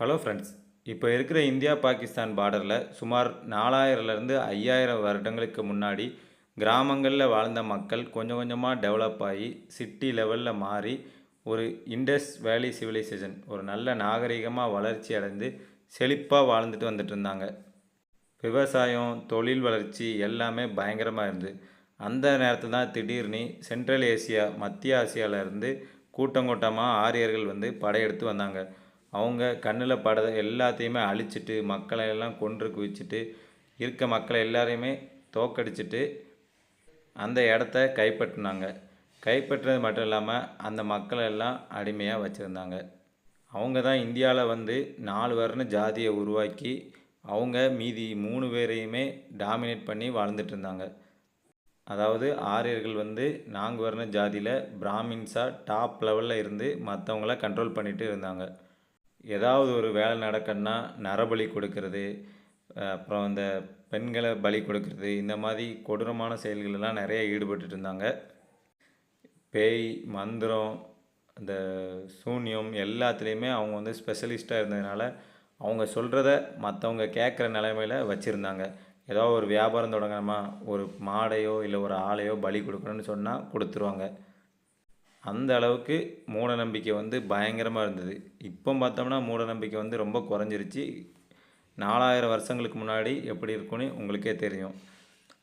Hello friends இப்போ இருக்கிற India Pakistan பார்டரில் சுமார் நாலாயிரம்லேருந்து ஐயாயிரம் வருடங்களுக்கு முன்னாடி கிராமங்களில் வாழ்ந்த மக்கள் கொஞ்சம் கொஞ்சமாக டெவலப் ஆகி சிட்டி லெவலில் மாறி ஒரு இண்டஸ் வேலி சிவிலைசேஷன் ஒரு நல்ல நாகரிகமாக வளர்ச்சி அடைந்து செழிப்பாக வாழ்ந்துட்டு வந்துட்டு இருந்தாங்க. விவசாயம் தொழில் வளர்ச்சி எல்லாமே பயங்கரமாக இருந்தது. அந்த நேரத்தில் தான் திடீர்னு சென்ட்ரல் ஏசியா மத்திய ஆசியாவிலேருந்து கூட்டம் கூட்டமாக ஆரியர்கள் வந்து படையெடுத்து வந்தாங்க. அவங்க கண்ணில் படதை எல்லாத்தையுமே அழிச்சிட்டு மக்களை எல்லாம் கொன்று குவிச்சிட்டு இருக்க மக்களை எல்லாரையுமே தோக்கடிச்சிட்டு அந்த இடத்த கைப்பற்றினாங்க. கைப்பற்றுறது மட்டும் இல்லாமல் அந்த மக்களை எல்லாம் அடிமையாக வச்சுருந்தாங்க. அவங்க தான் இந்தியாவில் வந்து நாலு வர்ண ஜாதியை உருவாக்கி அவங்க மீதி மூணு பேரையுமே டாமினேட் பண்ணி வாழ்ந்துட்டு இருந்தாங்க. அதாவது ஆரியர்கள் வந்து நான்கு வர்ண ஜாதியில் பிராமின்ஸாக டாப் லெவலில் இருந்து மற்றவங்கள கண்ட்ரோல் பண்ணிகிட்டு இருந்தாங்க. ஏதாவது ஒரு வேலை நடக்கன்னா நரபலி கொடுக்கறது அப்புறம் இந்த பெண்களை பலி கொடுக்கறது இந்த மாதிரி கொடூரமான செயல்களெல்லாம் நிறைய ஈடுபட்டுட்டு இருந்தாங்க. பேய் மந்திரம் இந்த சூன்யம் எல்லாத்துலேயுமே அவங்க வந்து ஸ்பெஷலிஸ்ட்டாக இருந்ததுனால அவங்க சொல்கிறத மற்றவங்க கேட்குற நிலைமையில் வச்சுருந்தாங்க. ஏதோ ஒரு வியாபாரம் தொடங்கணுமா? ஒரு மாடையோ இல்லை ஒரு ஆளையோ பலி கொடுக்கணும்னு சொன்னால் கொடுத்துருவாங்க. அந்த அளவுக்கு மூட நம்பிக்கை வந்து பயங்கரமாக இருந்தது. இப்போ பார்த்தோம்னா மூட நம்பிக்கை வந்து ரொம்ப குறைஞ்சிருச்சு. நாலாயிரம் வருஷங்களுக்கு முன்னாடி எப்படி இருக்கும்னு உங்களுக்கே தெரியும்.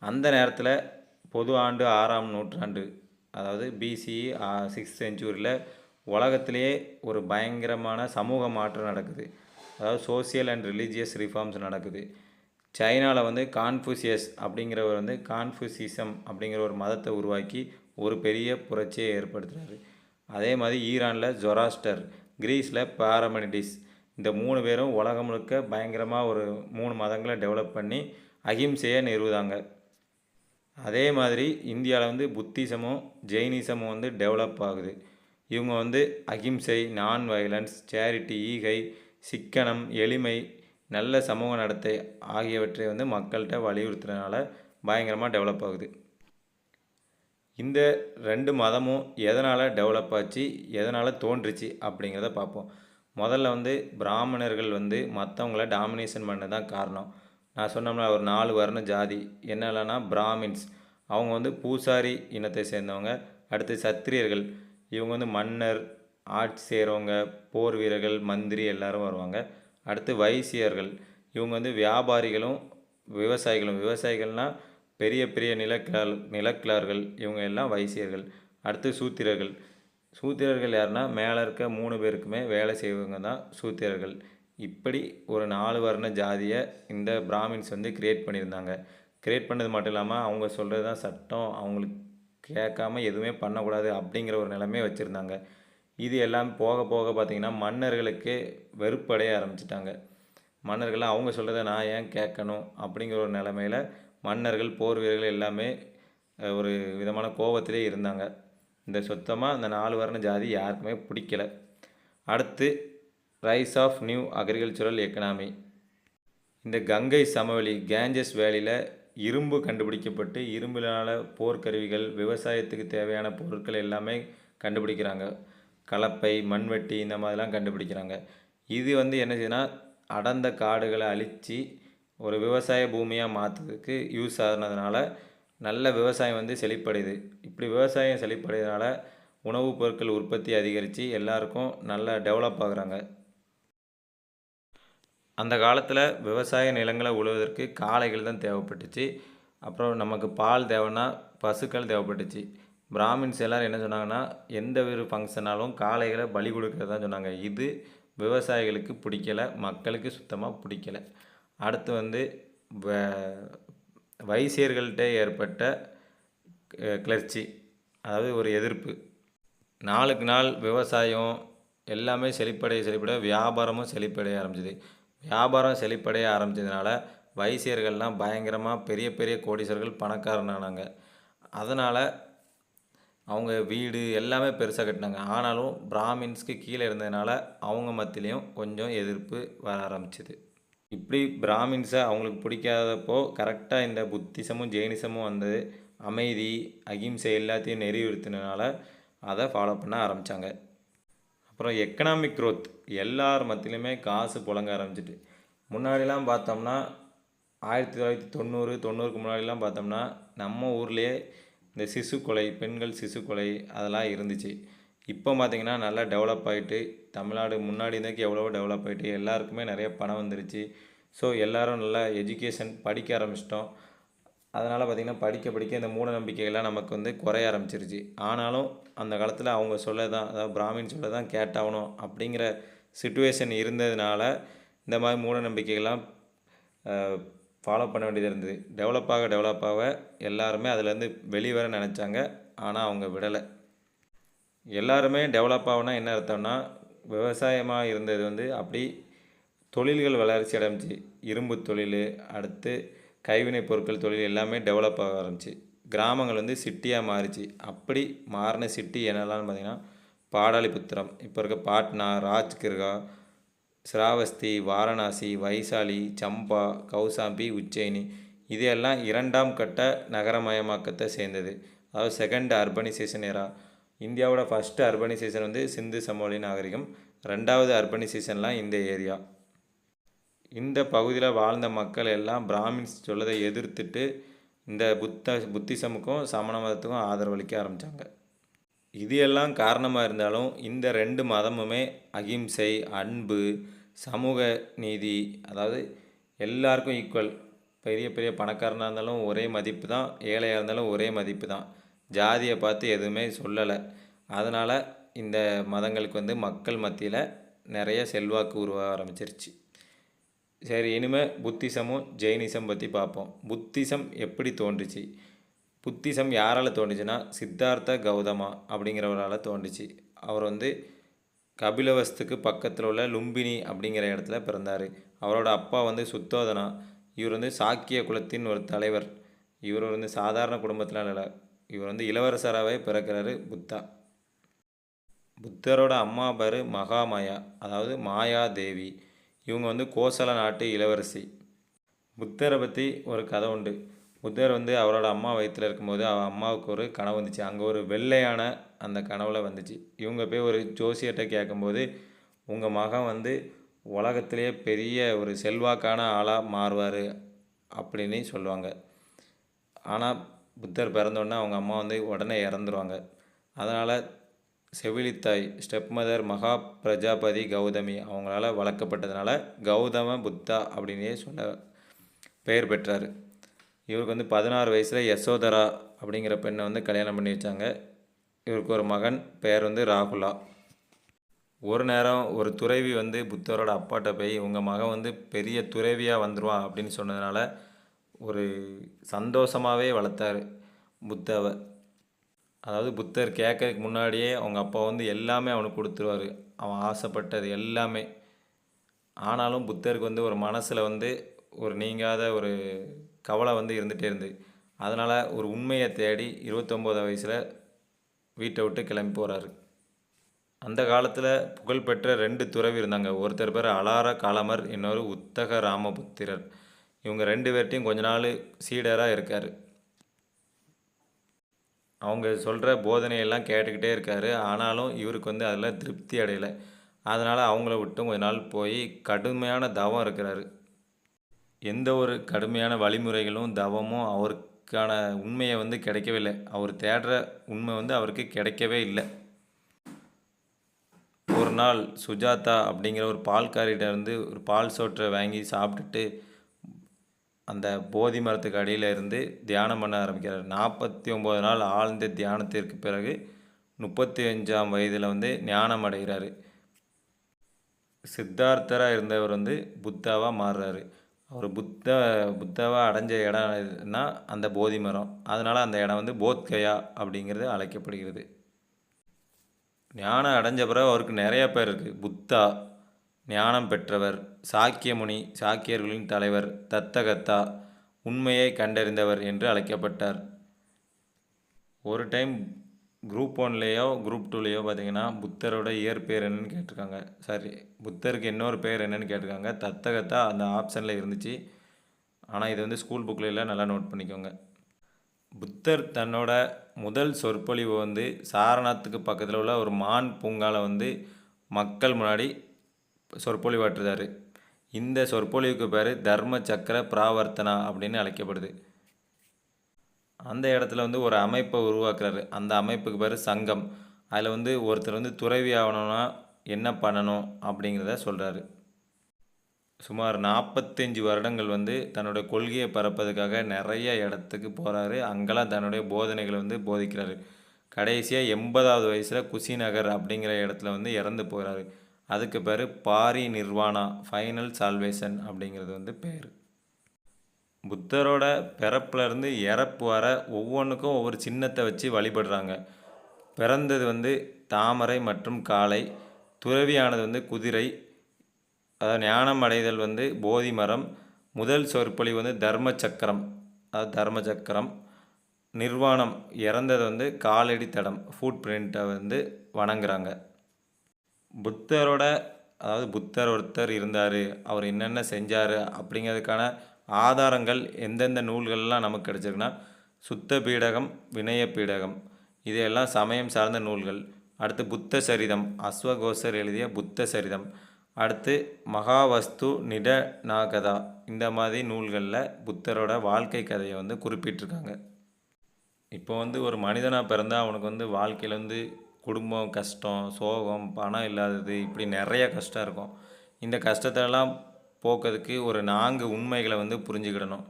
அந்த நேரத்தில் பொது ஆண்டு ஆறாம் நூற்றாண்டு அதாவது பிசிஇ சிக்ஸ் செஞ்சுரியில் உலகத்திலேயே ஒரு பயங்கரமான சமூக மாற்றம் நடக்குது. அதாவது சோசியல் அண்ட் ரிலீஜியஸ் ரிஃபார்ம்ஸ் நடக்குது. சைனாவில் வந்து கான்ஃபூசியஸ் அப்படிங்கிறவர் வந்து கான்ஃபூசிசம் அப்படிங்கிற ஒரு மதத்தை உருவாக்கி ஒரு பெரிய புரட்சியை ஏற்படுத்துறாரு. அதே மாதிரி ஈரானில் ஜொராஸ்டர் கிரீஸில் பாரமனிடிஸ். இந்த மூணு பேரும் உலகம் முழுக்க பயங்கரமாக ஒரு மூணு மதங்களை டெவலப் பண்ணி அகிம்சையை நிறுவுதாங்க. அதே மாதிரி இந்தியாவில் வந்து புத்திசமும் ஜெயினிசமும் வந்து டெவலப் ஆகுது. இவங்க வந்து அகிம்சை நான் வயலன்ஸ் சேரிட்டி ஈகை சிக்கனம் எளிமை நல்ல சமூக நடத்தை ஆகியவற்றை வந்து மக்கள்கிட்ட வலியுறுத்துறதுனால பயங்கரமாக டெவலப் ஆகுது. இந்த ரெண்டு மதமும் எதனால் டெவலப் ஆச்சு எதனால் தோன்றுச்சு அப்படிங்கிறத பார்ப்போம். முதல்ல வந்து பிராமணர்கள் வந்து மற்றவங்கள டாமினேஷன் பண்ண தான் காரணம். நான் சொன்னோம்னா ஒரு நாலு வர்ண ஜாதி. என்னென்னா பிராமின்ஸ். அவங்க வந்து பூசாரி இனத்தை சேர்ந்தவங்க. அடுத்து சத்திரியர்கள். இவங்க வந்து மன்னர் ஆட்சி செய்கிறவங்க போர் வீரர்கள் மந்திரி எல்லாரும் வருவாங்க. அடுத்து வைசியர்கள். இவங்க வந்து வியாபாரிகளும் விவசாயிகளும். விவசாயிகள்னால் பெரிய பெரிய நிலக்கிழார் நிலக்கிழார்கள் இவங்க எல்லாம் வைசியர்கள். அடுத்து சூத்திரர்கள். சூத்திரர்கள் யாருன்னா மேலே இருக்க மூணு பேருக்குமே வேலை செய்வங்க தான் சூத்திரர்கள். இப்படி ஒரு நாலு வர்ண ஜாதியை இந்த பிராமின்ஸ் வந்து கிரியேட் பண்ணியிருந்தாங்க. கிரியேட் பண்ணது மட்டும் இல்லாமல் அவங்க சொல்கிறது தான் சட்டம். அவங்களுக்கு கேட்காம எதுவுமே பண்ணக்கூடாது அப்படிங்கிற ஒரு நிலைமையை வச்சுருந்தாங்க. இது எல்லாம் போக போக பார்த்திங்கன்னா மன்னர்களுக்கு வெறுப்படைய ஆரம்பிச்சிட்டாங்க. மன்னர்கள்லாம் அவங்க சொல்கிறத நான் ஏன் கேட்கணும் அப்படிங்கிற ஒரு நிலமையில மன்னர்கள் போர் வீரர்கள் எல்லாமே ஒரு விதமான கோபத்திலே இருந்தாங்க. இந்த சுத்தமாக இந்த நாலு வர்ண ஜாதி யாருக்குமே பிடிக்கல. அடுத்து rise of new agricultural economy இந்த கங்கை சமவெளி கேஞ்சஸ் வேலியில் இரும்பு கண்டுபிடிக்கப்பட்டு இரும்பினால் போர்க்கருவிகள் விவசாயத்துக்கு தேவையான பொருட்கள் எல்லாமே கண்டுபிடிக்கிறாங்க. கலப்பை மண்வெட்டி இந்த மாதிரிலாம் கண்டுபிடிக்கிறாங்க. இது வந்து என்ன செய்யுதுன்னா அடர்ந்த காடுகளை அழித்து ஒரு விவசாய பூமியாக மாற்றுறதுக்கு யூஸ் ஆகுனதுனால நல்ல விவசாயம் வந்து செழிப்படையுது. இப்படி விவசாயம் செழிப்படைறதுனால உணவுப் பொருட்கள் உற்பத்தி அதிகரித்து எல்லாருக்கும் நல்லா டெவலப் ஆகுறாங்க. அந்த காலத்தில் விவசாய நிலங்களை உழுவதற்கு காளைகள் தான் தேவைப்பட்டுச்சு. அப்புறம் நமக்கு பால் தேவைன்னா பசுக்கள் தேவைப்பட்டுச்சு. பிராமின்ஸ் எல்லோரும் என்ன சொன்னாங்கன்னா எந்த ஒரு ஃபங்க்ஷனாலும் காளைகளை பலி கொடுக்கறது தான் சொன்னாங்க. இது விவசாயிகளுக்கு பிடிக்கல மக்களுக்கு சுத்தமாக பிடிக்கல. அடுத்து வந்து வ- வைசியர்கள்ட்ட ஏற்பட்ட கிளர்ச்சி அதாவது ஒரு எதிர்ப்பு. நாளுக்கு நாள் விவசாயம் எல்லாமே செழிப்படைய செழிப்படைய வியாபாரமும் செழிப்படைய ஆரம்பிச்சது. வியாபாரம் செழிப்படைய ஆரம்பிச்சதுனால வைசியர்கள்லாம் பயங்கரமாக பெரிய பெரிய கோடீஸ்வர்கள் பணக்காரனானாங்க. அதனால் அவங்க வீடு எல்லாமே பெருசாக கட்டினாங்க. ஆனாலும் பிராமின்ஸ்க்கு கீழே இருந்ததுனால அவங்க மத்தியிலையும் கொஞ்சம் எதிர்ப்பு வர ஆரம்பிச்சிது. இப்படி பிராமின்ஸை அவங்களுக்கு பிடிக்காதப்போ கரெக்டாக இந்த புத்திசமும் ஜெயினிசமும் வந்து அமைதி அகிம்சை எல்லாத்தையும் நெறிவுறுத்தினால அதை ஃபாலோ பண்ண ஆரம்பித்தாங்க அப்புறம் எக்கனாமிக் க்ரோத் எல்லார் மத்தியிலுமே காசு புழங்க ஆரம்பிச்சிட்டு. முன்னாடிலாம் பார்த்தோம்னா ஆயிரத்தி தொள்ளாயிரத்தி தொண்ணூறு தொண்ணூறுக்கு முன்னாடிலாம் பார்த்தோம்னா நம்ம ஊர்லேயே இந்த சிசு கொலை பெண்கள் சிசு கொலை அதெல்லாம் இருந்துச்சு. இப்போ பார்த்திங்கன்னா நல்லா டெவலப் ஆகிட்டு தமிழ்நாடு முன்னாடி இருந்ததுக்கு எவ்வளவோ டெவலப் ஆகிட்டு எல்லாருக்குமே நிறைய பணம் வந்துருச்சு. ஸோ எல்லாரும் நல்லா எஜுகேஷன் படிக்க ஆரம்பிச்சிட்டோம். அதனால் பார்த்திங்கன்னா படிக்க படிக்க இந்த மூட நம்பிக்கைகள்லாம் நமக்கு வந்து குறைய ஆரம்பிச்சிருச்சு. ஆனாலும் அந்த காலத்தில் அவங்க சொல்ல தான் அதாவது பிராமின் சொல்ல தான் கேட்டாகணும் அப்படிங்கிற சுச்சுவேஷன் இருந்ததுனால இந்த மாதிரி மூட நம்பிக்கைகள்லாம் ஃபாலோ பண்ண வேண்டியது இருந்தது. டெவலப் ஆக டெவலப் ஆக எல்லாருமே அதுலேருந்து வெளிவர நினச்சாங்க. ஆனால் அவங்க விடலை. எல்லாருமே டெவலப் ஆகுனா என்ன அர்த்தம்னா விவசாயமாக இருந்தது வந்து அப்படி தொழில்கள் வளர்ச்சி அடைஞ்சி இரும்பு தொழில் அடுத்து கைவினைப் பொருட்கள் தொழில் எல்லாமே டெவலப் ஆக ஆரம்பிச்சு. கிராமங்கள் வந்து சிட்டியாக மாறிச்சு. அப்படி மாறின சிட்டி என்னெல்லாம்னு பார்த்தீங்கன்னா பாடாலிபுத்திரம். இப்போ இருக்க பாட்னா ராஜ்கிர்கா ஸ்ராவஸ்தி வாரணாசி வைசாலி சம்பா கௌசாம்பி உஜ்ஜயினி இது எல்லாம் இரண்டாம் கட்ட நகரமயமாக்கத்தை சேர்ந்தது. அதாவது செகண்ட் அர்பனைசேஷன் ஏரா இந்தியாவோட ஃபஸ்ட்டு அர்பனைசேஷன் வந்து சிந்து சமவெளி நாகரிகம். ரெண்டாவது அர்பனைசேஷன்லாம் இந்த ஏரியா இந்த பகுதியில் வாழ்ந்த மக்கள் எல்லாம் பிராமின்ஸ் சொல்லதை எதிர்த்துட்டு இந்த புத்த புத்திசமுக்கும் சமண மதத்துக்கும் ஆதரவளிக்க ஆரம்பித்தாங்க இது எல்லாம் காரணமாக இருந்தாலும் இந்த ரெண்டு மதமுமே அகிம்சை அன்பு சமூக நீதி அதாவது எல்லாருக்கும் ஈக்குவல் பெரிய பெரிய பணக்காரனாக இருந்தாலும் ஒரே மதிப்பு தான் ஏழையாக இருந்தாலும் ஒரே மதிப்பு தான். ஜாதியை பார்த்து எதுவுமே சொல்லலை. அதனால் இந்த மதங்களுக்கு வந்து மக்கள் மத்தியில் நிறைய செல்வாக்கு உருவாக ஆரம்பிச்சிருச்சு. சரி இனிமேல் புத்திசமும் ஜெயினிசம் பற்றி பார்ப்போம். புத்திசம் எப்படி தோன்றுச்சு? புத்திசம் யாரால் தோன்றுச்சுன்னா சித்தார்த்த கௌதமா அப்படிங்கிறவரால் தோன்றுச்சு. அவர் வந்து கபிலவஸ்துக்கு பக்கத்தில் உள்ள லும்பினி அப்படிங்கிற இடத்துல பிறந்தார். அவரோட அப்பா வந்து சுத்தோதனா. இவர் வந்து சாக்கிய குலத்தின் ஒரு தலைவர். இவர் வந்து சாதாரண குடும்பத்தில் இல்லை. இவர் வந்து இளவரசராகவே பிறக்கிறாரு புத்தா. புத்தரோட அம்மா பேர் மகாமாயா அதாவது மாயா தேவி இவங்க வந்து கோசல நாட்டு இளவரசி. புத்தரை பற்றி ஒரு கதை உண்டு. புத்தர் வந்து அவரோட அம்மா வயிற்றில் இருக்கும்போது அவ அம்மாவுக்கு ஒரு கனவு வந்துச்சு. அங்கே ஒரு வெள்ளையான அந்த கனவுல வந்துச்சு. இவங்க போய் ஒரு ஜோசியர்கிட்ட கேட்கும்போது உங்கள் மகன் வந்து உலகத்திலேயே பெரிய ஒரு செல்வாக்கான ஆளாக மாறுவார் அப்படின்னு சொல்லுவாங்க. ஆனால் புத்தர் பிறந்தோடனே அவங்க அம்மா வந்து உடனே இறந்துருவாங்க. அதனால் செவிலித்தாய் ஸ்டெப் மதர் மகா பிரஜாபதி கௌதமி அவங்களால வளர்க்கப்பட்டதுனால கௌதம புத்தா அப்படின்னே சொல்ல பெயர் பெற்றார். இவருக்கு வந்து பதினாறு வயசில் யசோதரா அப்படிங்கிற பெண்ணை வந்து கல்யாணம் பண்ணி வச்சாங்க. இவருக்கு ஒரு மகன் பெயர் வந்து ராகுலா. ஒரு நேரம் ஒரு துறவி வந்து புத்தரோட அப்பாட்ட போய் உங்கள் மகன் வந்து பெரிய துறவியாக வந்துடுவான் அப்படின்னு சொன்னதுனால ஒரு சந்தோஷமாகவே வளர்த்தாரு புத்தாவை அதாவது புத்தர் கேட்கறதுக்கு முன்னாடியே அவங்க அப்பா வந்து எல்லாமே அவனுக்கு கொடுத்துருவாரு. அவன் ஆசைப்பட்டது எல்லாமே. ஆனாலும் புத்தருக்கு வந்து ஒரு மனசில் வந்து ஒரு நீங்காத ஒரு கவலை வந்து இருந்துகிட்டே இருந்து அதனால் ஒரு உண்மையை தேடி இருபத்தொம்போது வயசில் வீட்டை விட்டு கிளம்பி போகிறாரு அந்த காலத்தில் புகழ்பெற்ற ரெண்டு துறவி இருந்தாங்க. ஒருத்தர் பேர் அலார காலமர் இன்னொரு உத்தக ராமபுத்திரர். இவங்க ரெண்டு பேர்ட்டையும் கொஞ்ச நாள் சீடராக இருக்கார். அவங்க சொல்கிற போதனையெல்லாம் கேட்டுக்கிட்டே இருக்கார். ஆனாலும் இவருக்கு வந்து அதில் திருப்தி அடையலை. அதனால் அவங்கள விட்டும் கொஞ்ச நாள் போய் கடுமையான தவம் இருக்கிறாரு. எந்த ஒரு கடுமையான வழிமுறைகளும் தவமும் அவருக்கான உண்மையை வந்து கிடைக்கவில்லை. அவர் தேடுற உண்மை வந்து அவருக்கு கிடைக்கவே இல்லை. ஒரு நாள் சுஜாதா அப்படிங்கிற ஒரு பால்காரிட்ட இருந்து ஒரு பால் சோற்றை வாங்கி சாப்பிட்டுட்டு அந்த போதி மரத்துக்கு அடியில் இருந்து தியானம் பண்ண ஆரம்பிக்கிறார். நாற்பத்தி ஒம்பது நாள் ஆழ்ந்த தியானத்திற்கு பிறகு முப்பத்தி அஞ்சாம் வயதில் வந்து ஞானம் அடைகிறார். சித்தார்த்தராக இருந்தவர் வந்து புத்தாவாக மாறுறாரு. அவர் புத்த புத்தாவாக அடைஞ்ச இடம்னா அந்த போதி மரம். அதனால் அந்த இடம் வந்து போத்கயா அப்படிங்கிறது அழைக்கப்படுகிறது. ஞானம் அடைஞ்ச பிறகு அவருக்கு நிறைய பேர் இருக்குது புத்தா ஞானம் பெற்றவர் சாக்கியமுனி சாக்கியர்களின் தலைவர் தத்தகத்தா உண்மையை கண்டறிந்தவர் என்று அழைக்கப்பட்டார். ஒரு டைம் குரூப் ஒன்லேயோ குரூப் டூலேயோ பார்த்தீங்கன்னா புத்தரோட இயற்பெயர் என்னன்னு கேட்டிருக்காங்க. சாரி புத்தருக்கு இன்னொரு பேர் என்னன்னு கேட்டிருக்காங்க. தத்தகத்தா அந்த ஆப்ஷனில் இருந்துச்சு. ஆனால் இது வந்து ஸ்கூல் புக்கில் எல்லாம் நல்லா நோட் பண்ணிக்கோங்க. புத்தர் தன்னோட முதல் சொற்பொழிவு வந்து சாரநாத்துக்கு பக்கத்தில் உள்ள ஒரு மான் பூங்காவில் வந்து மக்கள் முன்னாடி சொற்பொழிவாற்றுறாரு. இந்த சொற்பொழிவுக்கு பேர் தர்ம சக்கர பிராவர்த்தனா அப்படின்னு அழைக்கப்படுது. அந்த இடத்துல வந்து ஒரு அமைப்பை உருவாக்குறாரு. அந்த அமைப்புக்கு பேர் சங்கம். அதில் வந்து ஒருத்தர் வந்து துறவி ஆகணும்னா என்ன பண்ணணும் அப்படிங்கிறத சொல்கிறாரு சுமார் நாற்பத்தஞ்சு வருடங்கள் வந்து தன்னுடைய கொள்கையை பரப்பதுக்காக நிறைய இடத்துக்கு போகிறாரு அங்கெல்லாம் தன்னுடைய போதனைகளை வந்து போதிக்கிறாரு. கடைசியாக எண்பதாவது வயசில் குஷிநகர் அப்படிங்கிற இடத்துல வந்து இறந்து போகிறாரு அதுக்கு பேர் பாரி நிர்வாணா ஃபைனல் சால்வேஷன் அப்படிங்கிறது வந்து பேர். புத்தரோட பிறப்புலேருந்து இறப்பு வர ஒவ்வொன்றுக்கும் ஒவ்வொரு சின்னத்தை வச்சு வழிபடுறாங்க. பிறந்தது வந்து தாமரை மற்றும் காளை துறவியானது வந்து குதிரை அதாவது ஞானம் அடைதல் வந்து போதி மரம் முதல் சொற்பொழிவு வந்து தர்ம சக்கரம் அதாவது தர்ம சக்கரம் நிர்வாணம் இறந்தது வந்து காலடி தடம் ஃபுட் பிரிண்ட்டை வந்து வணங்குறாங்க. புத்தரோட அதாவது புத்தர் ஒருத்தர் இருந்தார் அவர் என்னென்ன செஞ்சார் அப்படிங்கிறதுக்கான ஆதாரங்கள் எந்தெந்த நூல்கள்லாம் நமக்கு கிடச்சிருக்குன்னா சுத்த பீடகம் வினய பீடகம் இதையெல்லாம் சமயம் சார்ந்த நூல்கள். அடுத்து புத்த சரிதம் அஸ்வகோசர் எழுதிய புத்த சரிதம். அடுத்து மகாவஸ்து நிட நாகதா இந்த மாதிரி நூல்களில் புத்தரோட வாழ்க்கை கதையை வந்து குறிப்பிட்டிருக்காங்க. இப்போ வந்து ஒரு மனிதனாக பிறந்தால் அவனுக்கு வந்து வாழ்க்கையில் வந்து குடும்பம் கஷ்டம் சோகம் பணம் இல்லாதது இப்படி நிறைய கஷ்டம் இருக்கும். இந்த கஷ்டத்தெல்லாம் போக்குறதுக்கு ஒரு நான்கு உண்மைகளை வந்து புரிஞ்சுக்கிடணும்.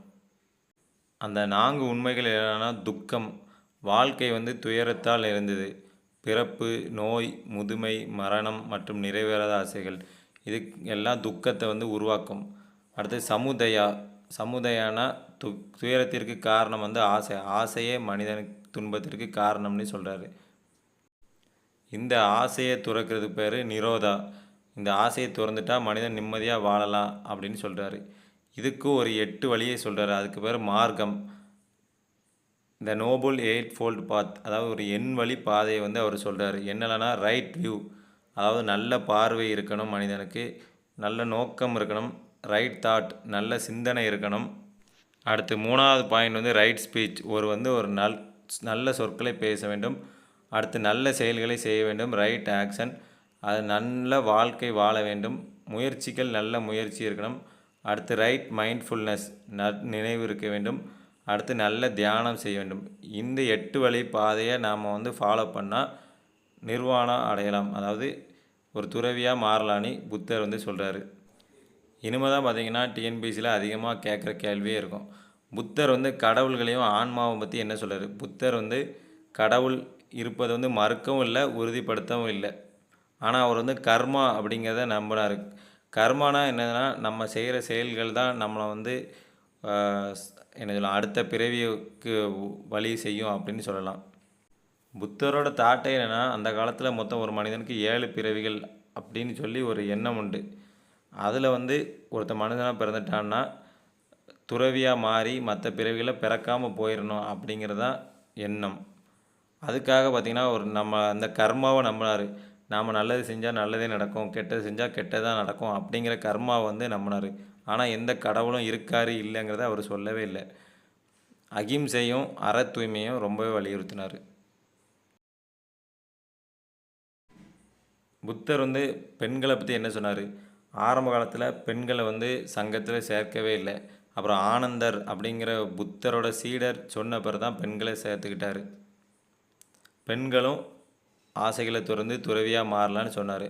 அந்த நான்கு உண்மைகள் என்னென்னா துக்கம் வாழ்க்கை வந்து துயரத்தால் இருந்தது பிறப்பு நோய் முதுமை மரணம் மற்றும் நிறைவேறாத ஆசைகள். இது எல்லாம் துக்கத்தை வந்து உருவாக்கும். அடுத்து சமுதயா சமுதயானா து துயரத்திற்கு காரணம் வந்து ஆசை. ஆசையே மனிதனுக்கு துன்பத்திற்கு காரணம்னு சொல்கிறாரு இந்த ஆசையை துறக்கிறது பேர் நிரோதா. இந்த ஆசையை துறந்துட்டா மனிதன் நிம்மதியாக வாழலாம் அப்படின்னு சொல்கிறாரு இதுக்கு ஒரு எட்டு வழியை சொல்கிறாரு அதுக்கு பேர் மார்க்கம். இந்த நோபல் எயிட் ஃபோல்ட் பாத் அதாவது ஒரு எண் வழி பாதையை வந்து அவர் சொல்கிறாரு என்னென்னா ரைட் வியூ அதாவது நல்ல பார்வை இருக்கணும் மனிதனுக்கு. நல்ல நோக்கம் இருக்கணும். ரைட் தாட் நல்ல சிந்தனை இருக்கணும். அடுத்து மூணாவது பாயிண்ட் வந்து ரைட் ஸ்பீச் ஒரு வந்து ஒரு நல் நல்ல சொற்களை பேச வேண்டும். அடுத்து நல்ல செயல்களை செய்ய வேண்டும் ரைட் ஆக்ஷன் அது நல்ல வாழ்க்கை வாழ வேண்டும். முயற்சிகள் நல்ல முயற்சி இருக்கணும். அடுத்து ரைட் மைண்ட்ஃபுல்னஸ் ந நினைவு இருக்க வேண்டும். அடுத்து நல்ல தியானம் செய்ய வேண்டும். இந்த எட்டு வழி பாதையை நாம் வந்து ஃபாலோ பண்ணால் நிர்வாணம் அடையலாம். அதாவது ஒரு துறவியாக மாறலான்னு புத்தர் வந்து சொல்கிறாரு இனிமே தான் பார்த்தீங்கன்னா டிஎன்பிசியில் அதிகமாக கேட்குற கேள்வியே இருக்கும். புத்தர் வந்து கடவுள்களையும் ஆன்மாவை பற்றி என்ன சொல்கிறார் புத்தர் வந்து கடவுள் இருப்பது வந்து மறுக்கவும் இல்லை உறுதிப்படுத்தவும் இல்லை. ஆனால் அவர் வந்து கர்மா அப்படிங்கிறத நம்பினார் கர்மானா என்னதுன்னா நம்ம செய்கிற செயல்கள் தான் நம்மளை வந்து என்ன சொல்லலாம் அடுத்த பிறவிக்கு வழி செய்யும் அப்படின்னு சொல்லலாம். புத்தரோட தாட்டை என்னென்னா அந்த காலத்தில் மொத்தம் ஒரு மனிதனுக்கு ஏழு பிறவிகள் அப்படின்னு சொல்லி ஒரு எண்ணம் உண்டு. அதில் வந்து ஒருத்த மனிதனாக பிறந்துட்டான்னா துறவியாக மாறி மற்ற பிறவிகளை பிறக்காமல் போயிடணும் அப்படிங்கிறது தான் எண்ணம். அதுக்காக பார்த்திங்கன்னா ஒரு நம்ம அந்த கர்மாவை நம்பினார். நாம் நல்லது செஞ்சால் நல்லதே நடக்கும் கெட்டது செஞ்சால் கெட்டதாக நடக்கும் அப்படிங்கிற கர்மாவை வந்து நம்பினார். ஆனால் எந்த கடவுளும் இருக்காரு இல்லைங்கிறத அவர் சொல்லவே இல்லை. அகிம்சையும் அற தூய்மையும் ரொம்பவே வலியுறுத்தினார். புத்தர் வந்து பெண்களை பற்றி என்ன சொன்னார்? ஆரம்ப காலத்தில் பெண்களை வந்து சங்கத்தில் சேர்க்கவே இல்லை. அப்புறம் ஆனந்தர் அப்படிங்கிற புத்தரோட சீடர் சொன்ன பிறகு தான் பெண்களை சேர்த்துக்கிட்டாரு. பெண்களும் ஆசைகளை துறந்து துறவியாக மாறலான்னு சொன்னார்.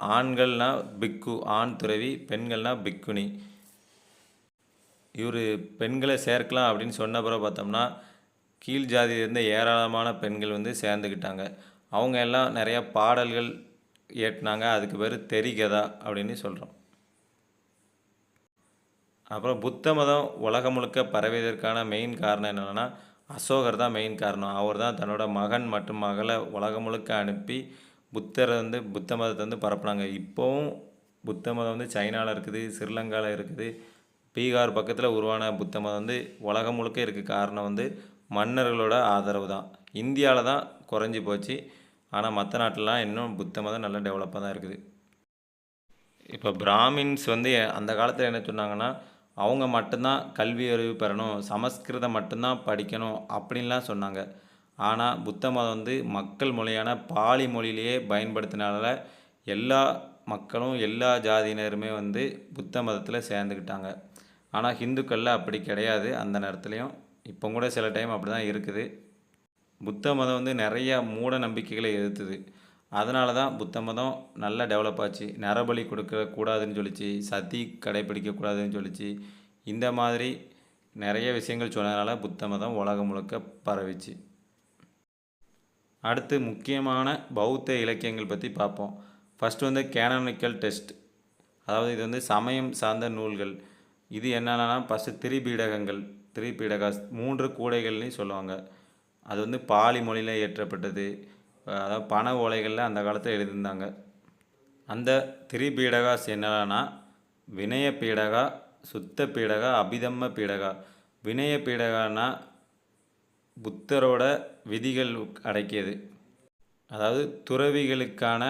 ஆண்கள்னால் பிக்கு ஆண் துறவி பெண்கள்னா பிக்குனி. இவர் பெண்களை சேர்க்கலாம் அப்படின்னு சொன்ன பிறகு பார்த்தோம்னா கீழ் ஜாதியிலிருந்த ஏராளமான பெண்கள் வந்து சேர்ந்துக்கிட்டாங்க அவங்க எல்லாம் நிறையா பாடல்கள் ஏட்டினாங்க அதுக்கு பேர் தெரிகதா அப்படின்னு சொல்கிறோம் அப்புறம் புத்த மதம் உலகம் முழுக்க பரவியதற்கான மெயின் காரணம் என்னென்னா அசோகர் தான் மெயின் காரணம். அவர் தான் தன்னோட மகன் மற்றும் மகளை உலகம் முழுக்க அனுப்பி புத்தரை வந்து புத்த மதத்தை வந்து பரப்புனாங்க. இப்போவும் புத்த மதம் வந்து சைனாவில் இருக்குது ஸ்ரீலங்காவில் இருக்குது. பீகார் பக்கத்தில் உருவான புத்த மதம் வந்து உலகம் முழுக்க இருக்க. காரணம் வந்து மன்னர்களோட ஆதரவு தான். இந்தியாவில் தான் குறைஞ்சி போச்சு. ஆனால் மற்ற நாட்டிலலாம் இன்னும் புத்த மதம் நல்லா டெவலப்பாக தான் இருக்குது. இப்போ பிராமின்ஸ் வந்து அந்த காலத்தில் என்ன சொன்னாங்கன்னா அவங்க மட்டும்தான் கல்வி அறிவு பெறணும் சமஸ்கிருதம் மட்டும்தான் படிக்கணும் அப்படின்லாம் சொன்னாங்க. ஆனால் புத்த மதம் வந்து மக்கள் மொழியான பாலி மொழியிலேயே பயன்படுத்தினால எல்லா மக்களும் எல்லா ஜாதியினருமே வந்து புத்த மதத்தில் சேர்ந்துக்கிட்டாங்க. ஆனால் ஹிந்துக்களில் அப்படி கிடையாது. அந்த நேரத்துலையும் இப்போ கூட சில டைம் அப்படி தான் இருக்குது. புத்த மதம் வந்து நிறைய மூட நம்பிக்கைகளை எதிர்த்துது அதனால தான் புத்த மதம் நல்லா டெவலப் ஆச்சு. நரபலி கொடுக்க கூடாதுன்னு சொல்லிச்சு. சதி கடைப்பிடிக்கக்கூடாதுன்னு சொல்லிச்சு. இந்த மாதிரி நிறைய விஷயங்கள் சொன்னதுனால புத்த மதம் உலகம் முழுக்க பரவிச்சு. அடுத்து முக்கியமான பௌத்த இலக்கியங்கள் பற்றி பார்ப்போம். ஃபஸ்ட்டு வந்து கேனானிக்கல் டெஸ்ட் அதாவது இது வந்து சமயம் சார்ந்த நூல்கள். இது என்னென்னா ஃபஸ்ட்டு திரிபீடகங்கள். திரிபீடகாஸ் மூன்று கூடைகள்னு சொல்லுவாங்க. அது வந்து பாலி மொழியில் இயற்றப்பட்டது. அதாவது பண ஓலைகளில் அந்த காலத்தில் எழுதியிருந்தாங்க. அந்த திரிபீடகாஸ் என்னன்னா வினய பீடகா சுத்த பீடகா அபிதம்ம பீடகா. வினய பீடகானா புத்தரோட விதிகள் அடக்கியது. அதாவது துறவிகளுக்கான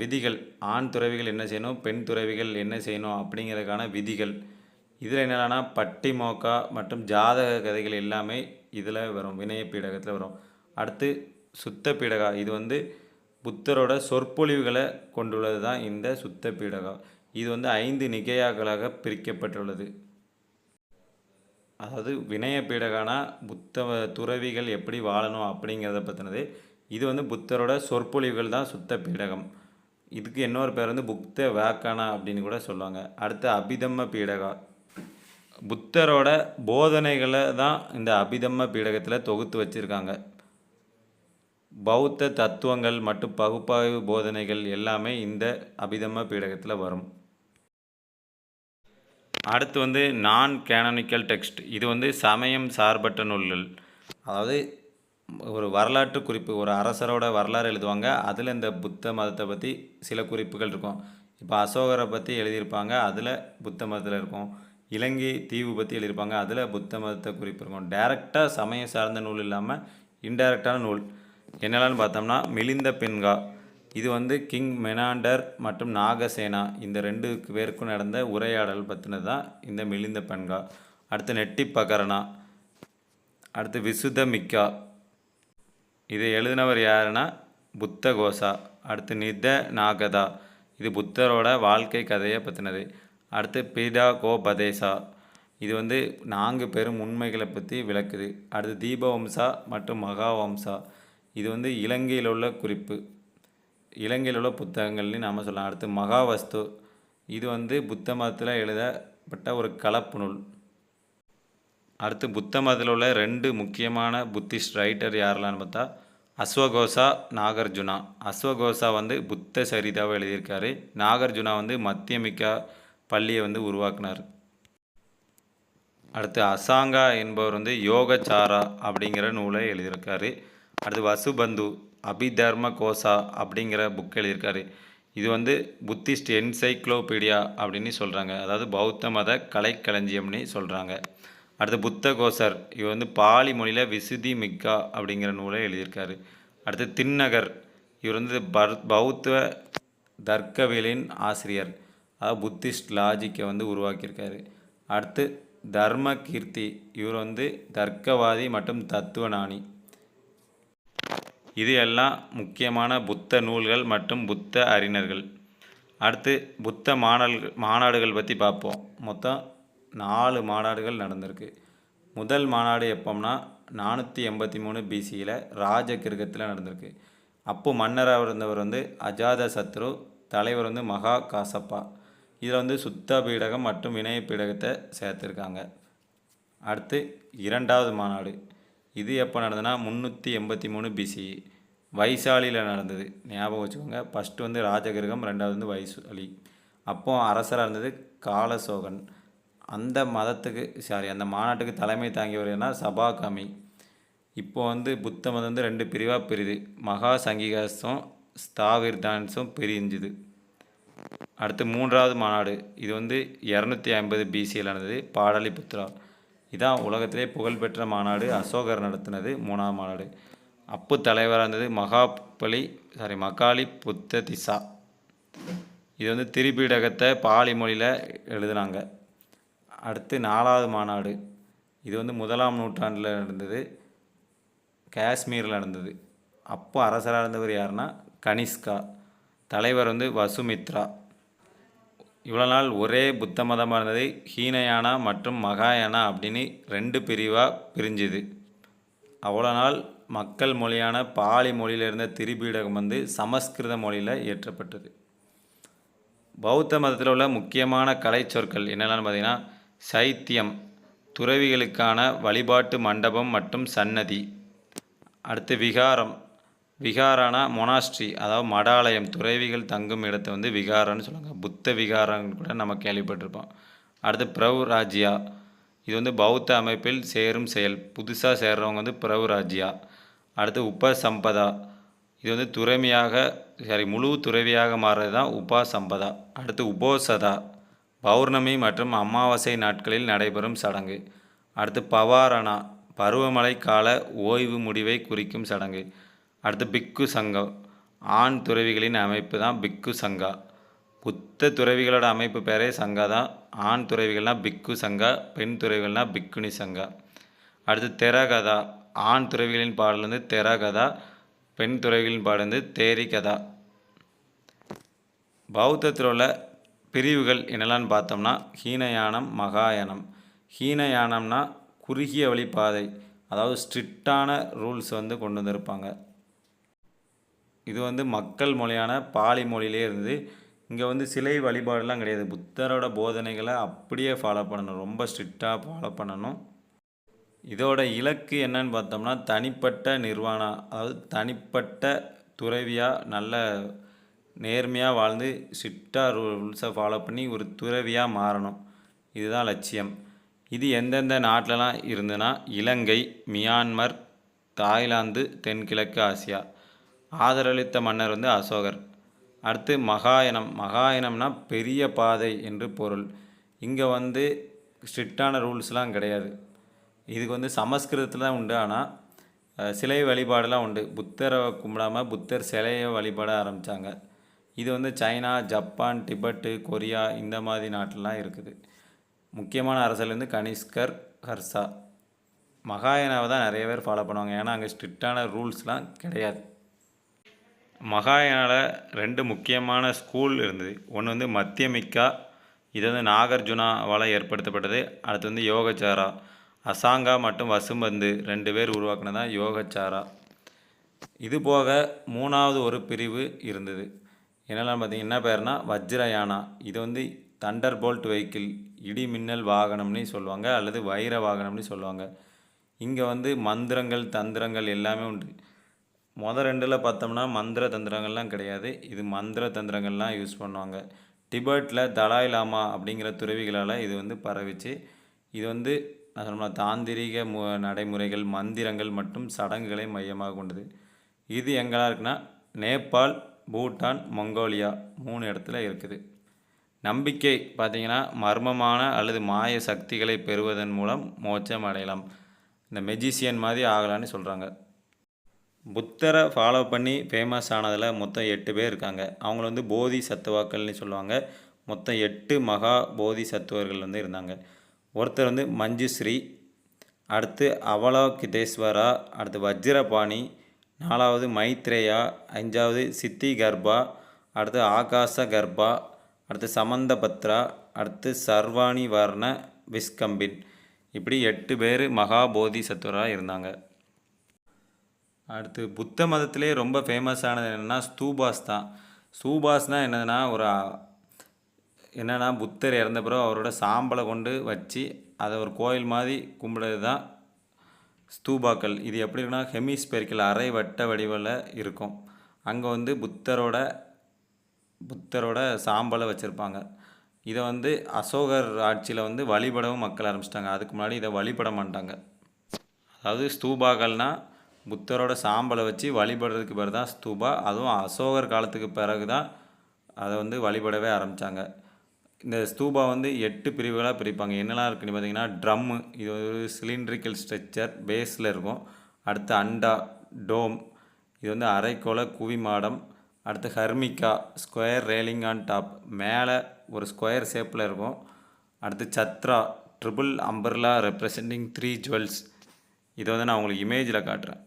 விதிகள் ஆண் துறவிகள் என்ன செய்யணும் பெண் துறவிகள் என்ன செய்யணும் அப்படிங்கிறதுக்கான விதிகள். இதில் என்னென்னா பட்டி மோக்கா மற்றும் ஜாதக கதைகள் எல்லாமே இதில் வரும் வினய பீடகத்தில் வரும். அடுத்து சுத்த பீடகா இது வந்து புத்தரோட சொற்பொழிவுகளை கொண்டுள்ளது தான் இந்த சுத்த பீடகா இது வந்து ஐந்து நிகையாக்களாக பிரிக்கப்பட்டுள்ளது. அதாவது வினய பீடகானா புத்த துறவிகள் எப்படி வாழணும் அப்படிங்கிறத பற்றினது இது வந்து புத்தரோட சொற்பொழிவுகள் தான் சுத்த பீடகம் இதுக்கு இன்னொரு பேர் வந்து புத்த வேக்கானா அப்படின்னு கூட சொல்லுவாங்க. அடுத்து அபிதம்ம பீடகா. புத்தரோட போதனைகளை தான் இந்த அபிதம்ம பீடகத்தில் தொகுத்து வச்சுருக்காங்க. பௌத்த தத்துவங்கள் மற்றும் பகுப்பாய்வு போதனைகள் எல்லாமே இந்த அபிதம பீடகத்தில் வரும். அடுத்து வந்து நான் கேனனிக்கல் டெக்ஸ்ட் இது வந்து சமயம் சார்பற்ற நூல்கள். அதாவது ஒரு வரலாற்று குறிப்பு ஒரு அரசரோட வரலாறு எழுதுவாங்க. அதில் இந்த புத்த மதத்தை பற்றி சில குறிப்புகள் இருக்கும். இப்போ அசோகரை பற்றி எழுதியிருப்பாங்க அதில் புத்த மதத்தில் இருக்கும். இலங்கை தீவு பற்றி எழுதியிருப்பாங்க அதில் புத்த மதத்தை குறிப்பு இருக்கும். டைரெக்டாக சமயம் சார்ந்த நூல் இல்லாமல் இன்டைரக்டான நூல். என்னெல்லாம் பார்த்தோம்னா மிலிந்த பெண்கா இது வந்து கிங் மெனாண்டர் மற்றும் நாகசேனா. இந்த ரெண்டு பேருக்கும் நடந்த உரையாடல் பற்றினது தான் இந்த மிலிந்த பெண்கா. அடுத்து நெட்டி பகரணா. அடுத்து விசுத மிக்கா. இது எழுதினவர் யாருன்னா புத்த கோசா அடுத்து நித நாகதா. இது புத்தரோட வாழ்க்கை கதையை பற்றினது அடுத்து பீடா கோபதேசா. இது வந்து நான்கு பெரும் உண்மைகளை பற்றி விளக்குது. அடுத்து தீபவம்சா மற்றும் மகாவம்சா. இது வந்து இலங்கையில் உள்ள குறிப்பு. இலங்கையில் உள்ள புத்தகங்கள்னு நாம் சொல்லலாம். அடுத்து மகாவஸ்து. இது வந்து புத்த மதத்தில் எழுதப்பட்ட ஒரு கலப்பு நூல். அடுத்து புத்த மதத்தில் உள்ள ரெண்டு முக்கியமான புத்திஸ்ட் ரைட்டர் யாரெல்லாம்னு பார்த்தா அஸ்வகோசா நாகார்ஜுனா. அஸ்வகோசா வந்து புத்த சரிதாவை எழுதியிருக்காரு. நாகார்ஜுனா வந்து மத்தியமிக்கா பள்ளியை வந்து உருவாக்குனார். அடுத்து அசாங்கா என்பவர் வந்து யோகச்சாரா அப்படிங்கிற நூலை எழுதியிருக்காரு. அடுத்து வசுபந்து அபிதர்ம கோசா அப்படிங்கிற புக் எழுதியிருக்காரு. இது வந்து புத்திஸ்ட் என்சைக்ளோபீடியா அப்படின்னு சொல்கிறாங்க அதாவது பௌத்த மத கலைக்களஞ்சியம்னு சொல்கிறாங்க அடுத்து புத்த கோசர் இவர் வந்து பாலி மொழியில் விசுதி மிக்கா அப்படிங்கிற நூலை எழுதியிருக்காரு. அடுத்து தின்னகர் இவர் வந்து பர் பௌத்த தர்க்கவியலின் ஆசிரியர். அதாவது புத்திஸ்ட் லாஜிக்கை வந்து உருவாக்கியிருக்காரு. அடுத்து தர்ம கீர்த்தி இவர் வந்து தர்க்கவாதி மற்றும் தத்துவஞானி. இது எல்லாம் முக்கியமான புத்த நூல்கள் மற்றும் புத்த அறிஞர்கள். அடுத்து புத்த மாநாடுகள் மாநாடுகள் பற்றி பார்ப்போம். மொத்தம் நாலு மாநாடுகள் நடந்திருக்கு. முதல் மாநாடு எப்போம்னா நானூற்றி எண்பத்தி மூணு பிசியில் ராஜ கிருகத்தில் நடந்திருக்கு. அப்போ மன்னராக இருந்தவர் வந்து அஜாத சத்ரு தலைவர் வந்து மகா காசப்பா. இதில் வந்து சுத்த பீடகம் மற்றும் வினய பீடகத்தை சேர்த்துருக்காங்க. அடுத்து இரண்டாவது மாநாடு. இது எப்போ நடந்ததுன்னா முந்நூற்றி எண்பத்தி மூணு பிசி வைசாலியில் நடந்தது. ஞாபகம் வச்சுக்கோங்க. ஃபஸ்ட்டு வந்து ராஜகிரகம் ரெண்டாவது வந்து வைசாலி. அப்போ அரசராக இருந்தது காலசோகன். அந்த மதத்துக்கு சாரி அந்த மாநாட்டுக்கு தலைமை தாங்கியவர்னா சபாகமி. இப்போ வந்து புத்த மதம் வந்து ரெண்டு பிரிவாக பிரிது மகா சங்கிகாசம் ஸ்தாவிர்தான்ஸும் பிரிஞ்சுது. அடுத்து மூன்றாவது மாநாடு. இது வந்து இரநூத்தி ஐம்பது பிசியில் நடந்தது. பாடலிபுத்ரா இதான் உலகத்திலே புகழ்பெற்ற மாநாடு அசோகர் நடத்தினது மூணாவது மாநாடு. அப்பு தலைவராக இருந்தது மகாபலி சாரி மகாலி புத்த திசா. இது வந்து திரிபீடகத்தை பாலி மொழியில் எழுதுனாங்க. அடுத்து நாலாவது மாநாடு. இது வந்து முதலாம் நூற்றாண்டில் நடந்தது. காஷ்மீரில் நடந்தது. அப்போ அரசராக இருந்தவர் யாருன்னா கனிஷ்கா. தலைவர் வந்து வசுமித்ரா. இவ்வளோ நாள் ஒரே புத்த மதமாக இருந்தது ஹீனயானா மற்றும் மகாயானா அப்படின்னு ரெண்டு பிரிவாக பிரிஞ்சுது. அவ்வளோ நாள் மக்கள் மொழியான பாலி மொழியில் இருந்த திரிபீடகம் வந்து சமஸ்கிருத மொழியில் இயற்றப்பட்டது. பௌத்த மதத்தில் உள்ள முக்கியமான கலை சொற்கள் என்னென்னு பார்த்தீங்கன்னா சைத்தியம் துறவிகளுக்கான வழிபாட்டு மண்டபம் மற்றும் சன்னதி. அடுத்து விகாரம் விகாரானா மொனாஸ்ட்ரி அதாவது மடாலயம் துறவிகள் தங்கும் இடத்தை வந்து விகாரம்னு சொல்லுவாங்க. புத்த விகாரம்னு கூட நம்ம கேள்விப்பட்டிருப்போம். அடுத்து பிரவு ராஜ்யா இது வந்து பௌத்த அமைப்பில் சேரும் செயல். புதுசாக சேர்றவங்க வந்து பிரவு ராஜ்யா அடுத்து உபசம்பதா. இது வந்து துறமையாக சாரி முழு துறவியாக மாறுறது தான் உபாசம்பதா. அடுத்து உபோசதா. பௌர்ணமி மற்றும் அமாவாசை நாட்களில் நடைபெறும் சடங்கு. அடுத்து பவாரணா. பருவமழை கால ஓய்வு முடிவை குறிக்கும் சடங்கு. அடுத்து பிக்கு சங்கம் ஆண் துறவிகளின் அமைப்பு தான் பிக்கு சங்கா. புத்த துறவிகளோட அமைப்பு பேரே சங்கா தான். ஆண் துறவிகள்னால் பிக்கு சங்கா பெண் துறவிகள்னால் பிக்குனி சங்கா. அடுத்து தெரகதா ஆண் துறவிகளின் பாடல் வந்து தெரகதா பெண் துறவிகளின் பாடல் வந்து தேரி கதா. பௌத்தத்தில் உள்ள பிரிவுகள் என்னெல்லாம்னு பார்த்தோம்னா ஹீனயானம் மகாயானம். ஹீனயானம்னா குறுகிய வழி பாதை அதாவது ஸ்ட்ரிக்டான ரூல்ஸ் வந்து கொண்டு வந்திருப்பாங்க. இது வந்து மக்கள் மொழியான பாலி மொழியிலே இருந்து இங்கே வந்து சிலை வழிபாடுலாம் கிடையாது. புத்தரோட போதனைகளை அப்படியே ஃபாலோ பண்ணணும். ரொம்ப ஸ்ட்ரிக்டாக ஃபாலோ பண்ணணும். இதோட இலக்கு என்னன்னு பார்த்தோம்னா தனிப்பட்ட நிர்வாணம் அதாவது தனிப்பட்ட துறவியாக நல்ல நேர்மையாக வாழ்ந்து ஸ்ட்ரிக்டாக ரூல்ஸை ஃபாலோ பண்ணி ஒரு துறவியாக மாறணும். இதுதான் லட்சியம். இது எந்தெந்த நாட்டிலலாம் இருந்துன்னா இலங்கை மியான்மர் தாய்லாந்து தென்கிழக்கு ஆசியா. ஆதரவளித்த மன்னர் வந்து அசோகர். அடுத்து மகாயனம் மகாயனம்னா பெரிய பாதை என்று பொருள். இங்கே வந்து ஸ்ட்ரிக்டான ரூல்ஸ்லாம் கிடையாது. இதுக்கு வந்து சமஸ்கிருதத்தில் தான் உண்டு. ஆனால் சிலை வழிபாடெலாம் உண்டு. புத்தரை கும்பிடாம புத்தர் சிலையை வழிபாட ஆரம்பித்தாங்க இது வந்து சைனா ஜப்பான் டிபெட்டு கொரியா இந்த மாதிரி நாட்டிலலாம் இருக்குது. முக்கியமான அரசர் வந்து கனிஷ்கர் ஹர்ஸா மகாயனாவை தான் நிறைய பேர் ஃபாலோ பண்ணுவாங்க. ஏன்னா அங்கே ஸ்ட்ரிக்டான ரூல்ஸ்லாம் கிடையாது. மகாயானாவில் ரெண்டு முக்கியமான ஸ்கூல் இருந்தது. ஒன்று வந்து மத்தியமிக்கா இது வந்து நாகார்ஜுனாவால் ஏற்படுத்தப்பட்டது. அடுத்து வந்து யோகச்சாரா. அசாங்கா மற்றும் வசும்பந்து ரெண்டு பேர் உருவாக்குனதான் யோகச்சாரா. இது போக மூணாவது ஒரு பிரிவு இருந்தது. என்னெல்லாம் பார்த்தீங்கன்னா என்ன பேர்னா வஜ்ரயானா. இது வந்து தண்டர் போல்ட் வெஹிக்கிள் இடி மின்னல் வாகனம்னு சொல்லுவாங்க அல்லது வைர வாகனம்னு சொல்லுவாங்க. இங்கே வந்து மந்திரங்கள் தந்திரங்கள் எல்லாமே உண்டு. மொதல் ரெண்டில் பார்த்தோம்னா மந்திர தந்திரங்கள்லாம் கிடையாது. இது மந்திர தந்திரங்கள்லாம் யூஸ் பண்ணுவாங்க. டிபெட்டில் தலாய் லாமா அப்படிங்கிற துறவிகளால் இது வந்து பரவிச்சு இது வந்து நான் சொன்ன தாந்திரிக மு நடைமுறைகள் மந்திரங்கள் மற்றும் சடங்குகளை மையமாக கொண்டது. இது எங்கெல்லாம் இருக்குன்னா நேபாள் பூட்டான் மங்கோலியா மூணு இடத்துல இருக்குது. நம்பிக்கை பார்த்திங்கன்னா மர்மமான அல்லது மாய சக்திகளை பெறுவதன் மூலம் மோட்சம் அடையலாம். இந்த மெஜிசியன் மாதிரி ஆகலான்னு சொல்கிறாங்க புத்தரை ஃபாலோ பண்ணி ஃபேமஸ் ஆனதில் மொத்தம் எட்டு பேர் இருக்காங்க. அவங்கள வந்து போதி சத்துவாக்கள்னு சொல்லுவாங்க. மொத்தம் எட்டு மகா போதி சத்துவர்கள் வந்து இருந்தாங்க. ஒருத்தர் வந்து மஞ்சுஸ்ரீ அடுத்து அவலோகிதேஸ்வரா அடுத்து வஜ்ரபாணி நாலாவது மைத்ரேயா அஞ்சாவது சித்தி கர்ப்பா அடுத்து ஆகாச கர்ப்பா அடுத்து சமந்தபத்ரா அடுத்து சர்வாணி வர்ண விஸ்கம்பின். இப்படி எட்டு பேர் மகாபோதி சத்துவராக இருந்தாங்க. அடுத்து புத்த மதத்திலே ரொம்ப ஃபேமஸ் ஆனது என்னென்னா ஸ்தூபாஸ் தான். ஸ்தூபாஸ்னால் என்னதுன்னா ஒரு என்னென்னா புத்தர் இறந்த பிறகு அவரோட சாம்பலை கொண்டு வச்சு அதை ஒரு கோயில் மாதிரி கும்பிடுறது தான் ஸ்தூபாக்கள். இது எப்படி இருக்குன்னா ஹெமிஸ்பெரிக்கல் அரை வட்ட வடிவில் இருக்கும். அங்கே வந்து புத்தரோட புத்தரோட சாம்பலை வச்சுருப்பாங்க. இதை வந்து அசோகர் ஆட்சியில் வந்து வழிபடவும் மக்கள் ஆரம்பிச்சிட்டாங்க. அதுக்கு முன்னாடி இதை வழிபட மாட்டாங்க. அதாவது ஸ்தூபாக்கள்னால் புத்தரோட சாம்பலை வச்சு வழிபடுறதுக்கு பேர் தான் ஸ்தூபா. அதுவும் அசோகர் காலத்துக்கு பிறகு தான் அதை வந்து வழிபடவே ஆரம்பித்தாங்க இந்த ஸ்தூபா வந்து எட்டு பிரிவுகளாக பிரிப்பாங்க. என்னெல்லாம் இருக்குன்னு பார்த்தீங்கன்னா ட்ரம்மு இது ஒரு சிலிண்ட்ரிக்கல் ஸ்ட்ரக்சர் பேஸில் இருக்கும். அடுத்து அண்டா டோம் இது வந்து அரைக்கோள குவிமாடம் அடுத்து Harmika square railing on top மேலே ஒரு ஸ்கொயர் ஷேப்பில் இருக்கும். அடுத்து Chhatra triple umbrella representing three jewels. இதை வந்து நான் உங்களுக்கு இமேஜில் காட்டுறேன்.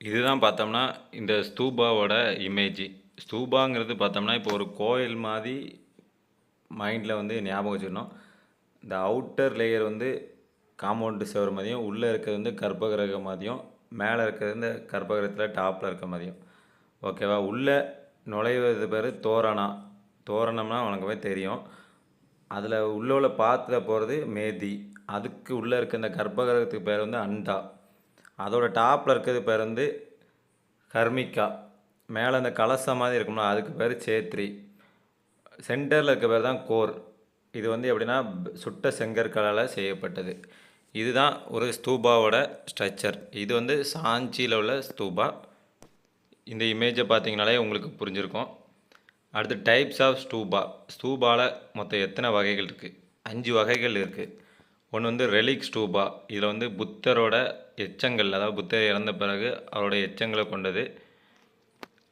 இதுதான் பார்த்தோம்னா இந்த ஸ்தூபாவோட இமேஜ் ஸ்தூபாங்கிறது பார்த்தோம்னா இப்போ ஒரு கோயில் மாதிரி மைண்டில் வந்து ஞாபகம் வச்சுக்கணும் இந்த அவுட்டர் லேயர் வந்து காம்பவுண்டு செவர் மாதிரியும் உள்ளே இருக்கிறது வந்து கர்ப்பகிரக மாதிரியும் மேலே இருக்கிறது இந்த கர்ப்பகிரகத்தில் டாப்பில் இருக்க மாதிரியும். ஓகேவா உள்ளே நுழைவது பேர் தோரணா. தோரணம்னா உனக்குமே தெரியும். அதில் உள்ள உள்ள பாத்தில் போகிறது மேதி. அதுக்கு உள்ளே இருக்க இந்த கர்ப்பகிரகத்துக்கு பேர் வந்து அண்டா. அதோடய டாப்பில் இருக்கிறது பேர் வந்து கர்மிகா மேலே அந்த கலசம் மாதிரி இருக்கும்னா அதுக்கு பேர் சேத்ரி. சென்டரில் இருக்க பேர் தான் கோர். இது வந்து எப்படின்னா சுட்ட செங்கற்களால் செய்யப்பட்டது. இதுதான் ஒரு ஸ்தூபாவோட ஸ்ட்ரக்சர். இது வந்து சாஞ்சியில் உள்ள ஸ்தூபா. இந்த இமேஜை பார்த்தீங்கனாலே உங்களுக்கு புரிஞ்சிருக்கும். அடுத்து டைப்ஸ் ஆஃப் ஸ்தூபா ஸ்தூபாவில் மொத்தம் எத்தனை வகைகள் இருக்குது அஞ்சு வகைகள் இருக்குது ஒன்று வந்து ரெலிக் ஸ்டூபா இதில் வந்து புத்தரோட எச்சங்கள் அதாவது புத்தர் இறந்த பிறகு அவரோட எச்சங்களை கொண்டது.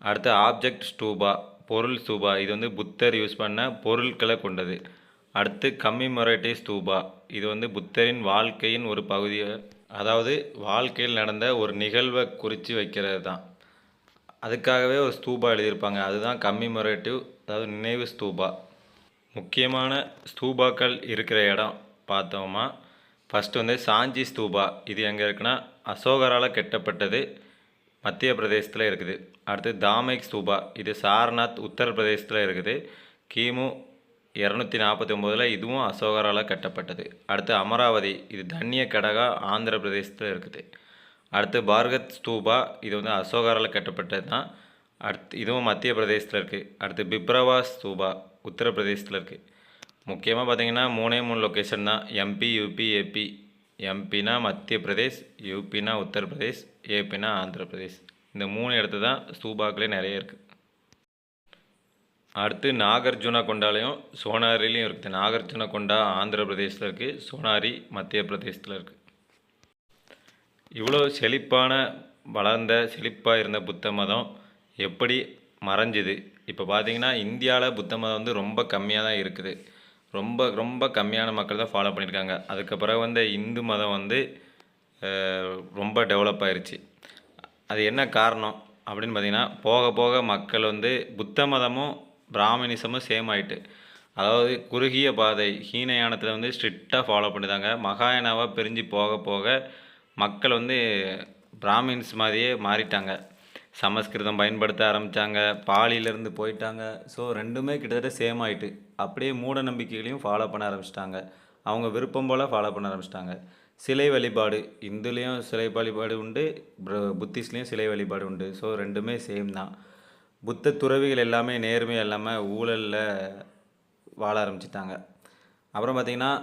அடுத்து ஆப்ஜெக்ட் ஸ்டூபா பொருள் ஸ்தூபா இது வந்து புத்தர் யூஸ் பண்ண பொருட்களை கொண்டது. அடுத்து கம்மிமொரேட்டி ஸ்தூபா இது வந்து புத்தரின் வாழ்க்கையின் ஒரு பகுதியை அதாவது வாழ்க்கையில் நடந்த ஒரு நிகழ்வை குறித்து வைக்கிறது தான். அதுக்காகவே ஒரு ஸ்தூபா எழுதியிருப்பாங்க. அதுதான் கம்மிமொரேட்டிவ் அதாவது நினைவு ஸ்தூபா முக்கியமான ஸ்தூபாக்கள் இருக்கிற இடம் பார்த்தோமா? ஃபஸ்ட்டு வந்து சாஞ்சி ஸ்தூபா. இது எங்கே இருக்குன்னா அசோகரால் கட்டப்பட்டது மத்திய பிரதேசத்தில் இருக்குது. அடுத்து தாமைக் ஸ்தூபா. இது சாரநாத் உத்தரப்பிரதேசத்தில் இருக்குது. கிமு இரநூத்தி நாற்பத்தி ஒம்போதில் இதுவும் அசோகரால் கட்டப்பட்டது. அடுத்து அமராவதி. இது தன்னிய கடகா ஆந்திர பிரதேசத்தில் இருக்குது. அடுத்து பார்கத் ஸ்தூபா. இது வந்து அசோகரால் கட்டப்பட்டது தான் அடுத்து இதுவும் மத்திய பிரதேசத்தில் இருக்குது அடுத்து பிப்ரவா ஸ்தூபா. உத்தரப்பிரதேசத்தில் இருக்குது முக்கியமாக பார்த்தீங்கன்னா மூணே மூணு லொக்கேஷன் தான். எம்பி யூபி ஏபி எம்பினா மத்திய பிரதேஷ் யூபினா உத்தரப்பிரதேஷ் ஏபினா ஆந்திர பிரதேஷ். இந்த மூணு இடத்து தான் ஸ்தூபாக்களே நிறைய இருக்குது அடுத்து நாகார்ஜுனா கொண்டாலையும் சோனாரிலையும் இருக்குது நாகார்ஜுனா கொண்டா ஆந்திர பிரதேசத்தில் இருக்குது சோனாரி மத்திய பிரதேசத்தில் இருக்குது இவ்வளோ செழிப்பான வளர்ந்த செழிப்பாக இருந்த புத்த மதம் எப்படி மறைஞ்சுது? இப்போ பார்த்தீங்கன்னா இந்தியாவில் புத்த மதம் வந்து ரொம்ப கம்மியாக தான் இருக்குது. ரொம்ப ரொம்ப கம்மியான மக்கள் தான் ஃபாலோ பண்ணியிருக்காங்க. அதுக்கு பிறகு வந்து இந்து மதம் வந்து ரொம்ப டெவலப் ஆயிடுச்சு அது என்ன காரணம்? அப்படின்னு பார்த்தீங்கன்னா போக போக மக்கள் வந்து புத்த மதமும் பிராமணிசமும் சேம் ஆயிட்டு. அதாவது குறுகிய பாதை ஹீனயானத்தில் வந்து ஸ்ட்ரிக்டாக ஃபாலோ பண்ணிதாங்க மகாயானாவாக பிரிஞ்சு போக போக மக்கள் வந்து பிராமின்ஸ் மாதிரியே மாறிட்டாங்க. சமஸ்கிருதம் பயன்படுத்த ஆரம்பித்தாங்க பாலியிலேருந்து போயிட்டாங்க. ஸோ ரெண்டுமே கிட்டத்தட்ட சேம் ஆகிட்டு அப்படியே மூட நம்பிக்கைகளையும் ஃபாலோ பண்ண ஆரம்பிச்சிட்டாங்க. அவங்க விருப்பம் போல் ஃபாலோ பண்ண ஆரம்பிச்சிட்டாங்க. சிலை வழிபாடு இந்துலேயும் சிலை வழிபாடு உண்டு பிர- புத்திஸ்ட்லேயும் சிலை வழிபாடு உண்டு. ஸோ ரெண்டுமே சேம் தான். புத்த துறவிகள் எல்லாமே நேர்மையாக இல்லாமல் ஊழலில் வாழ ஆரம்பிச்சிட்டாங்க. அப்புறம் பார்த்திங்கன்னா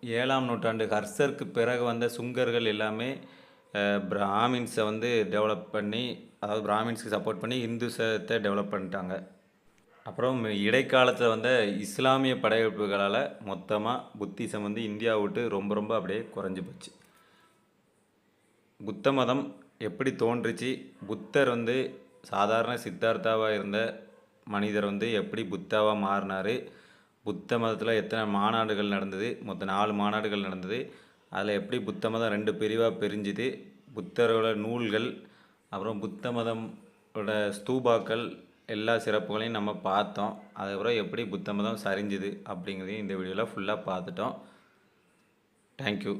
ஏழாம் நூற்றாண்டு ஹர்சருக்கு பிறகு வந்த சுங்கர்கள் எல்லாமே பிராமின்ஸை வந்து டெவலப் பண்ணி அதாவது பிராமின்ஸ்க்கு சப்போர்ட் பண்ணி இந்துசத்தை டெவலப் பண்ணிட்டாங்க. அப்புறம் இடைக்காலத்தில் வந்த இஸ்லாமிய படையெடுப்புகளால் மொத்தமாக புத்திசம் வந்து இந்தியா விட்டு ரொம்ப ரொம்ப அப்படியே குறைஞ்சி போச்சு. புத்த மதம் எப்படி தோன்றுச்சு? புத்தர் வந்து சாதாரண சித்தார்த்தாவாக இருந்த மனிதர் வந்து எப்படி புத்தாவாக மாறினார்? புத்த மதத்தில் எத்தனை மாநாடுகள் நடந்தது? மொத்தம் நாலு மாநாடுகள் நடந்தது. அதில் எப்படி புத்த மதம் ரெண்டு பிரிவாக பிரிஞ்சுது? புத்தரோட நூல்கள் அப்புறம் புத்த மதமோட ஸ்தூபாக்கள் எல்லா சிறப்புகளையும் நம்ம பார்த்தோம். அதுக்கப்புறம் எப்படி புத்த மதம் சரிஞ்சுது அப்படிங்கிறதையும் இந்த வீடியோவில் ஃபுல்லாக பார்த்துட்டோம். தேங்க்யூ